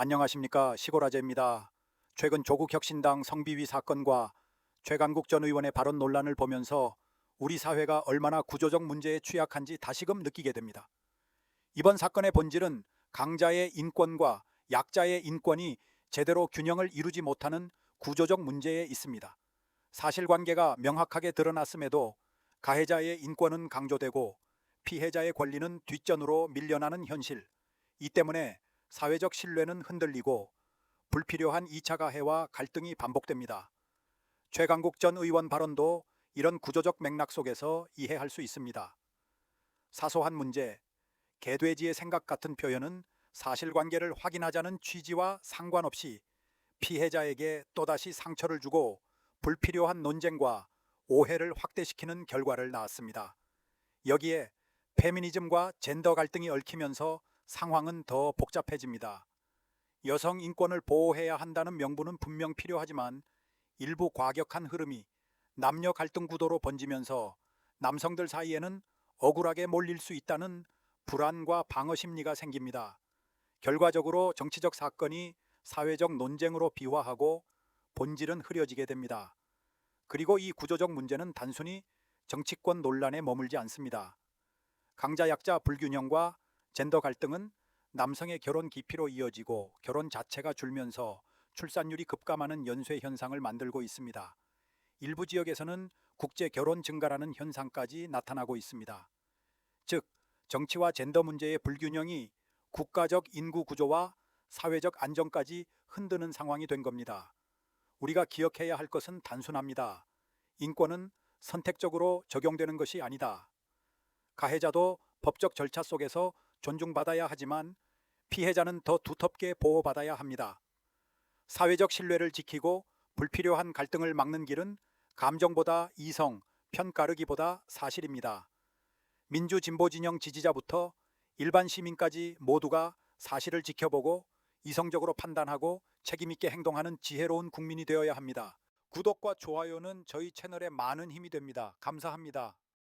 안녕하십니까 시골아재입니다. 최근 조국 혁신당 성비위 사건과 최강국 전 의원의 발언 논란을 보면서 우리 사회가 얼마나 구조적 문제에 취약한지 다시금 느끼게 됩니다. 이번 사건의 본질은 강자의 인권과 약자의 인권이 제대로 균형을 이루지 못하는 구조적 문제에 있습니다. 사실관계가 명확하게 드러났음에도 가해자의 인권은 강조되고 피해자의 권리는 뒷전으로 밀려나는 현실. 이 때문에 사회적 신뢰는 흔들리고 불필요한 2차 가해와 갈등이 반복됩니다. 최강국 전 의원 발언도 이런 구조적 맥락 속에서 이해할 수 있습니다. 사소한 문제, 개돼지의 생각 같은 표현은 사실관계를 확인하자는 취지와 상관없이 피해자에게 또다시 상처를 주고 불필요한 논쟁과 오해를 확대시키는 결과를 낳았습니다. 여기에 페미니즘과 젠더 갈등이 얽히면서 상황은 더 복잡해집니다. 여성 인권을 보호해야 한다는 명분은 분명 필요하지만 일부 과격한 흐름이 남녀 갈등 구도로 번지면서 남성들 사이에는 억울하게 몰릴 수 있다는 불안과 방어 심리가 생깁니다. 결과적으로 정치적 사건이 사회적 논쟁으로 비화하고 본질은 흐려지게 됩니다. 그리고 이 구조적 문제는 단순히 정치권 논란에 머물지 않습니다. 강자 약자 불균형과 젠더 갈등은 남성의 결혼 기피로 이어지고 결혼 자체가 줄면서 출산율이 급감하는 연쇄 현상을 만들고 있습니다. 일부 지역에서는 국제 결혼 증가라는 현상까지 나타나고 있습니다. 즉, 정치와 젠더 문제의 불균형이 국가적 인구 구조와 사회적 안정까지 흔드는 상황이 된 겁니다. 우리가 기억해야 할 것은 단순합니다. 인권은 선택적으로 적용되는 것이 아니다. 가해자도 법적 절차 속에서 존중받아야 하지만 피해자는 더 두텁게 보호받아야 합니다. 사회적 신뢰를 지키고 불필요한 갈등을 막는 길은 감정보다 이성, 편가르기보다 사실입니다. 민주 진보 진영 지지자부터 일반 시민까지 모두가 사실을 지켜보고 이성적으로 판단하고 책임있게 행동하는 지혜로운 국민이 되어야 합니다. 구독과 좋아요는 저희 채널에 많은 힘이 됩니다. 감사합니다.